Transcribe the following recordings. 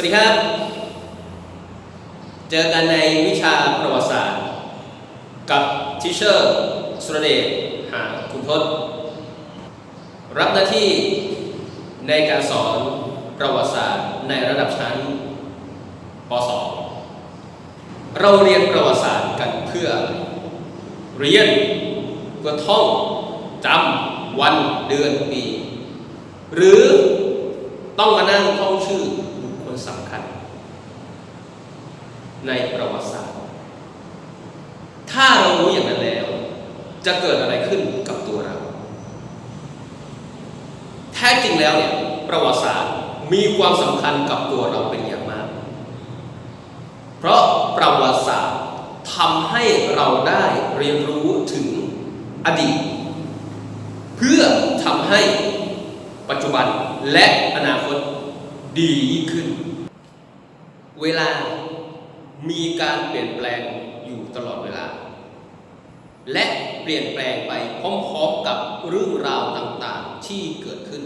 วัสดีครับ เจอกันในวิชาประวัติศาสตร์ กับทิเชอร์สุรเดชหาคุณทศรับหน้าที่ในการสอนประวัติศาสตร์ในระดับชั้นป .2 เราเรียนประวัติศาสตร์กันเพื่อ เรียนเพื่อท่องจำวันเดือนปี หรือต้องมานั่งท่องชื่อ สำคัญ ในประวัติศาสตร์ ถ้าเรารู้อย่างนั้นแล้ว จะเกิดอะไรขึ้นกับตัวเรา แท้จริงแล้วเนี่ยประวัติศาสตร์มีความสำคัญกับตัวเราเป็นอย่างมาก เพราะประวัติศาสตร์ทำให้เราได้เรียนรู้ถึงอดีต เพื่อทำให้ปัจจุบันและอนาคต ดียิ่งขึ้น เวลามีการเปลี่ยนแปลงอยู่ตลอดเวลา และเปลี่ยนแปลงไปพร้อมๆกับเรื่องราวต่างๆที่เกิดขึ้น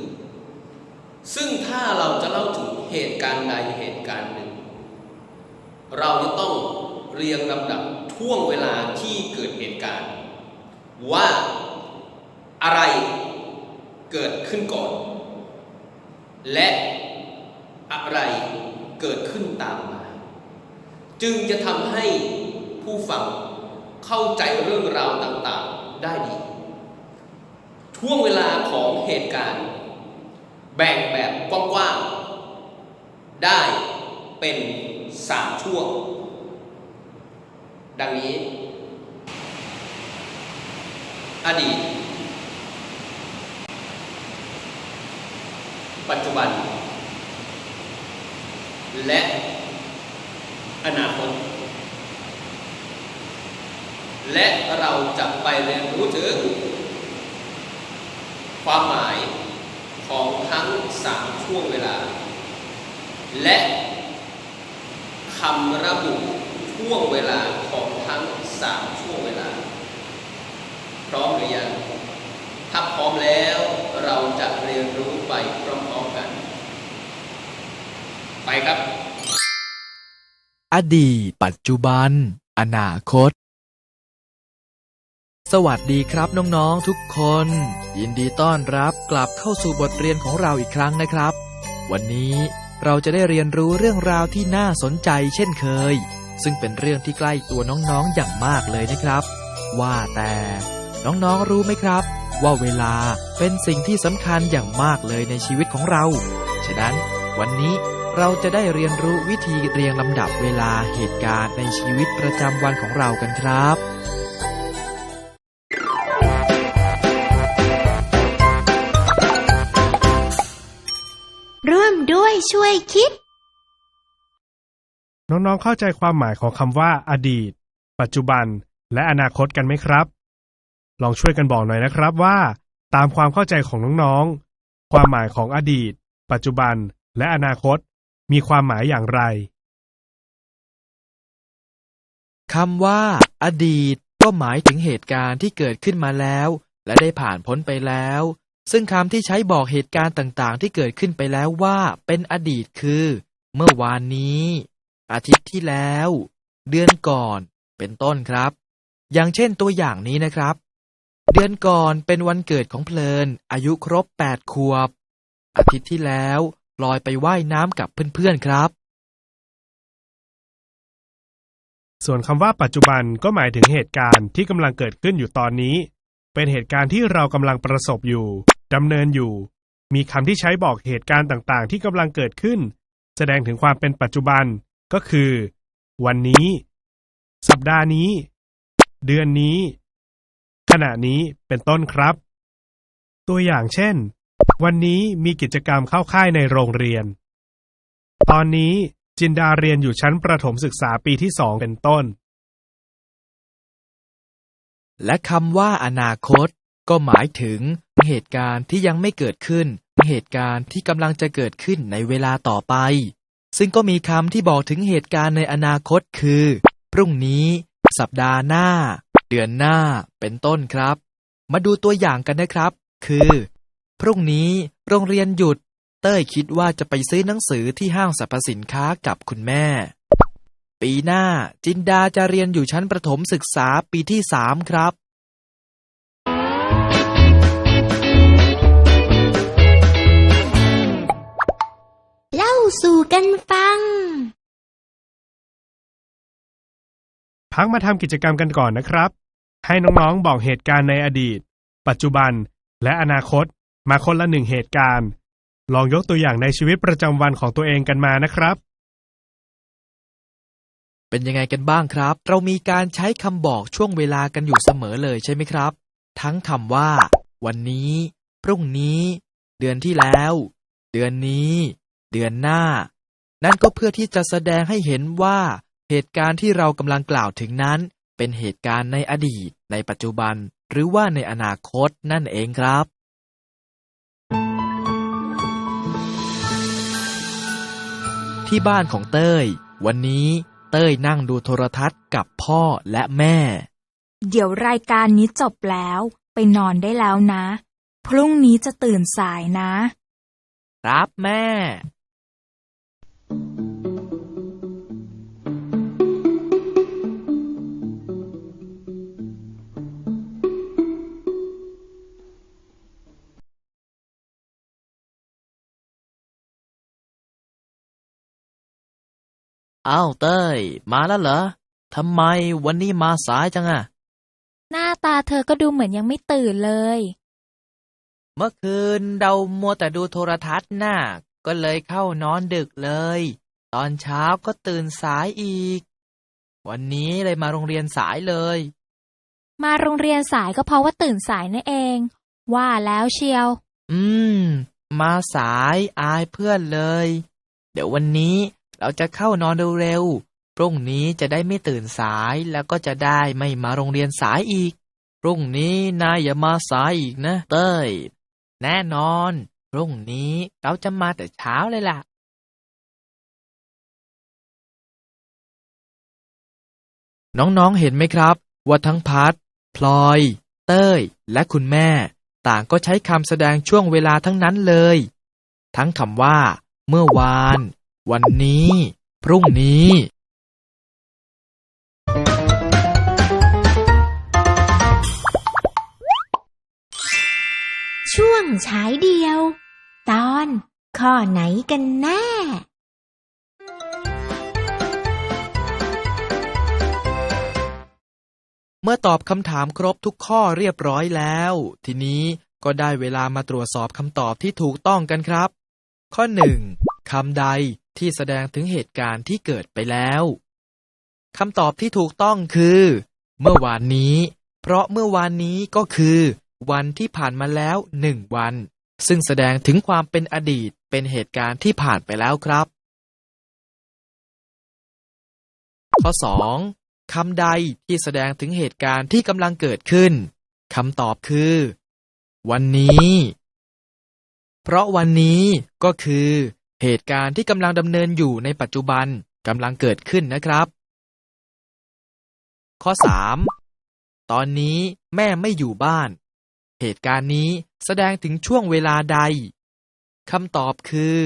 ซึ่งถ้าเราจะเล่าถึงเหตุการณ์ใดเหตุการณ์หนึ่ง เราจะต้องเรียงลำดับช่วงเวลาที่เกิดเหตุการณ์ ว่าอะไรเกิดขึ้นก่อน และ อะไรเกิดขึ้นตามมา จึงจะทำให้ผู้ฟังเข้าใจเรื่องราวต่างๆได้ดีช่วงเวลาของเหตุการณ์ แบ่งแบบกว้างๆได้เป็นสามช่วง ดังนี้ อดีต ปัจจุบัน และอนาคต และเราจะไปเรียนรู้ถึง ความหมายของทั้งสามช่วงเวลา และคำระบุช่วงเวลาของทั้งสามช่วงเวลา พร้อมหรือยังถ้าพร้อมแล้วเราจะเรียนรู้ไปพร้อมๆกันไป ครับ อดีต ปัจจุบัน อนาคต สวัสดีครับน้องๆทุกคน ยินดีต้อนรับกลับเข้าสู่บทเรียนของเราอีกครั้งนะครับ วันนี้เราจะได้เรียนรู้เรื่องราวที่น่าสนใจเช่นเคย ซึ่งเป็นเรื่องที่ใกล้ตัวน้องๆอย่างมากเลยนะครับ ว่าแต่น้องๆรู้ไหมครับ ว่าเวลาเป็นสิ่งที่สำคัญอย่างมากเลยในชีวิตของเรา ฉะนั้นวันนี้ เราจะได้เรียนรู้วิธีเรียงลำดับเวลาเหตุการณ์ในชีวิตประจำวันของเรากันครับร่วมด้วยช่วยคิด น้องๆเข้าใจความหมายของคำว่า อดีต ปัจจุบัน และอนาคตกันไหมครับ ลองช่วยกันบอกหน่อยนะครับว่า ตามความเข้าใจของน้องๆ ความหมายของอดีต ปัจจุบัน และอนาคต มีความหมายอย่างไรคำว่า อดีต ก็หมายถึงเหตุการณ์ที่เกิดขึ้นมาแล้ว และได้ผ่านพ้นไปแล้ว ซึ่งคำที่ใช้บอกเหตุการณ์ต่างๆ ที่เกิดขึ้นไปแล้วว่า เป็นอดีตคือ เมื่อวานนี้ อาทิตย์ที่แล้ว เดือนก่อน เป็นต้นครับ อย่างเช่นตัวอย่างนี้นะครับ เดือนก่อนเป็นวันเกิดของเพลิน อายุครบ 8 ขวบ อาทิตย์ที่แล้ว ลอยไปไว่ายน้ำกับเพื่อนๆครับ ส่วนคำว่าปัจจุบันก็หมายถึงเหตุการณ์ที่กำลังเกิดขึ้นอยู่ตอนนี้ เป็นเหตุการณ์ที่เรากำลังประสบอยู่ดำเนินอยู่ มีคำที่ใช้บอกเหตุการณ์ต่างๆ ที่กำลังเกิดขึ้น แสดงถึงความเป็นปัจจุบัน ก็คือ วันนี้ สัปดาห์นี้ เดือนนี้ ขณะนี้เป็นต้นครับ ตัวอย่างเช่น วันนี้มีกิจกรรมเข้าค่ายในโรงเรียน ตอนนี้จินดาเรียนอยู่ชั้นประถมศึกษาปีที่สองเป็นต้น และคำว่าอนาคต ก็หมายถึงเหตุการณ์ที่ยังไม่เกิดขึ้น เหตุการณ์ที่กำลังจะเกิดขึ้นในเวลาต่อไป ซึ่งก็มีคำที่บอกถึงเหตุการณ์ในอนาคตคือ พรุ่งนี้ สัปดาห์หน้า เดือนหน้า เป็นต้นครับ มาดูตัวอย่างกันนะครับ คือ พรุ่งนี้โรงเรียนหยุด เต้ยคิดว่าจะไปซื้อหนังสือที่ห้างสรรพสินค้ากับคุณแม่ ปีหน้าจินดาจะเรียนอยู่ชั้นประถมศึกษาปีที่สามครับเล่าสู่กันฟัง พักมาทำกิจกรรมกันก่อนนะครับ ให้น้องๆบอกเหตุการณ์ในอดีต ปัจจุบันและอนาคต มาคนละหนึ่งเหตุการณ์ ลองยกตัวอย่างในชีวิตประจำวันของตัวเองกันมานะครับ เป็นยังไงกันบ้างครับ เรามีการใช้คำบอกช่วงเวลากันอยู่เสมอเลยใช่ไหมครับ ทั้งคำว่า วันนี้ พรุ่งนี้ เดือนที่แล้ว เดือนนี้ เดือนหน้า นั่นก็เพื่อที่จะแสดงให้เห็นว่า เหตุการณ์ที่เรากำลังกล่าวถึงนั้น เป็นเหตุการณ์ในอดีต ในปัจจุบัน หรือว่าในอนาคตนั่นเองครับ ที่บ้านของเต้ย วันนี้เต้ยนั่งดูโทรทัศน์กับพ่อและแม่ เดี๋ยวรายการนี้จบแล้ว ไปนอนได้แล้วนะ พรุ่งนี้จะตื่นสายนะ ครับแม่ อ้าวเต้ย มาแล้วเหรอทำไมวันนี้มาสายจังอะหน้าตาเธอก็ดูเหมือนยังไม่ตื่นเลย เมื่อคืนเรามัวแต่ดูโทรทัศน์น่ะก็เลยเข้านอนดึกเลย ตอนเช้าก็ตื่นสายอีก วันนี้เลยมาโรงเรียนสายเลย มาโรงเรียนสายก็เพราะว่าตื่นสายนั่นเอง ว่าแล้วเชียว อืม มาสายอายเพื่อนเลย เดี๋ยววันนี้ เราจะเข้านอนเร็วๆ พรุ่งนี้จะได้ไม่ตื่นสายแล้วก็จะได้ไม่มาโรงเรียนสายอีก พรุ่งนี้นายอย่ามาสายอีกนะ เต้ย แน่นอน พรุ่งนี้เราจะมาแต่เช้าเลยล่ะน้องๆ เห็นไหมครับว่าทั้งพัดพลอย เต้ย และคุณแม่ ต่างก็ใช้คำแสดงช่วงเวลาทั้งนั้นเลย ทั้งคำว่า เมื่อวาน วันนี้ พรุ่งนี้ ช่วงฉายเดียว ตอนข้อไหนกันแน่เมื่อตอบคำถามครบทุกข้อเรียบร้อยแล้ว ทีนี้ก็ได้เวลามาตรวจสอบคำตอบที่ถูกต้องกันครับ ข้อหนึ่งคำใด ที่แสดงถึงเหตุการณ์ที่เกิดไปแล้วคำตอบที่ถูกต้องคือ เมื่อวานนี้ เพราะเมื่อวานนี้ก็คือ วันที่ผ่านมาแล้วหนึ่งวัน ซึ่งแสดงถึงความเป็นอดีตเป็นเหตุการณ์ที่ผ่านไปแล้วครับ ข้อ 2. คำใดที่แสดงถึงเหตุการณ์ที่กำลังเกิดขึ้นคำตอบคือ วันนี้ เพราะวันนี้ก็คือ เหตุการณ์ที่กำลังดำเนินอยู่ในปัจจุบันกำลังเกิดขึ้นนะครับ ข้อ 3. ตอนนี้แม่ไม่อยู่บ้าน เหตุการณ์นี้แสดงถึงช่วงเวลาใดคำตอบคือ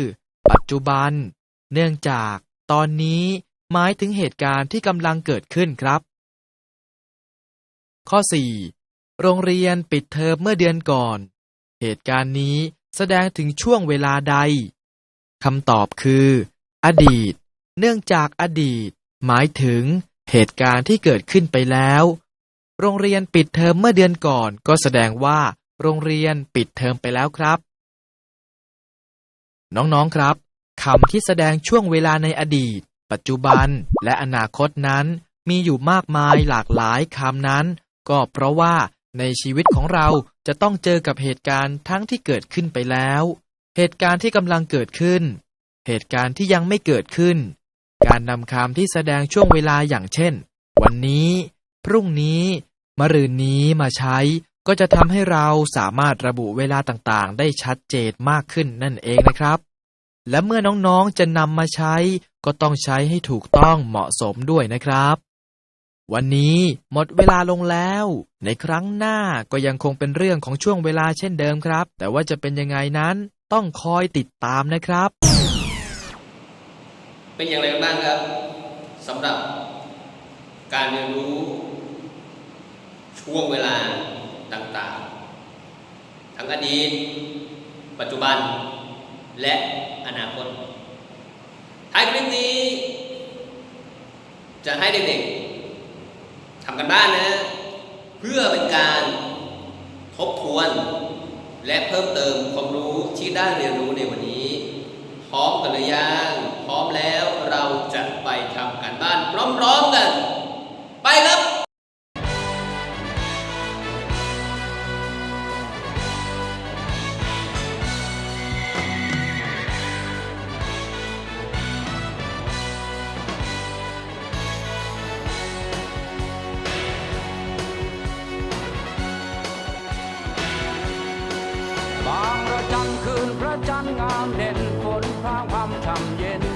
ปัจจุบัน เนื่องจาก ตอนนี้หมายถึงเหตุการณ์ที่กำลังเกิดขึ้นครับ ข้อ 4. โรงเรียนปิดเทอมเมื่อเดือนก่อน เหตุการณ์นี้แสดงถึงช่วงเวลาใด คำตอบคือ อดีต เนื่องจากอดีต หมายถึงเหตุการณ์ที่เกิดขึ้นไปแล้ว โรงเรียนปิดเทอมเมื่อเดือนก่อนก็แสดงว่า โรงเรียนปิดเทอมไปแล้วครับ น้องๆครับคำที่แสดงช่วงเวลาในอดีต ปัจจุบันและอนาคตนั้นมีอยู่มากมายหลากหลายคำนั้น ก็เพราะว่าในชีวิตของเราจะต้องเจอกับเหตุการณ์ทั้งที่เกิดขึ้นไปแล้ว เหตุการณ์ที่กำลังเกิดขึ้น เหตุการณ์ที่ยังไม่เกิดขึ้น การนำคำที่แสดงช่วงเวลาอย่างเช่น วันนี้ พรุ่งนี้ มะรืนนี้มาใช้ ก็จะทำให้เราสามารถระบุเวลาต่างๆ ได้ชัดเจนมากขึ้นนั่นเองนะครับ และเมื่อน้องๆจะนำมาใช้ ก็ต้องใช้ให้ถูกต้องเหมาะสมด้วยนะครับวันนี้หมดเวลาลงแล้ว ในครั้งหน้าก็ยังคงเป็นเรื่องของช่วงเวลาเช่นเดิมครับ แต่ว่าจะเป็นยังไงนั้น ต้องคอยติดตามนะครับ เป็นอย่างไรกันบ้างครับสำหรับการเรียนรู้ช่วงเวลาต่างๆ ทั้งอดีตปัจจุบัน และอนาคตท้ายคลิปนี้ จะให้เด็กๆทำกันบ้านนะ เพื่อเป็นการทบทวน และเพิ่มเติมความรู้ที่ได้เรียนรู้ในวันนี้ พร้อมกันหรือยังพร้อมแล้วเราจะไปทำการบ้านพร้อมๆกัน ไปครับ คืนพระจันทร์งามเด่นฝนพรางพรำช่ำเย็น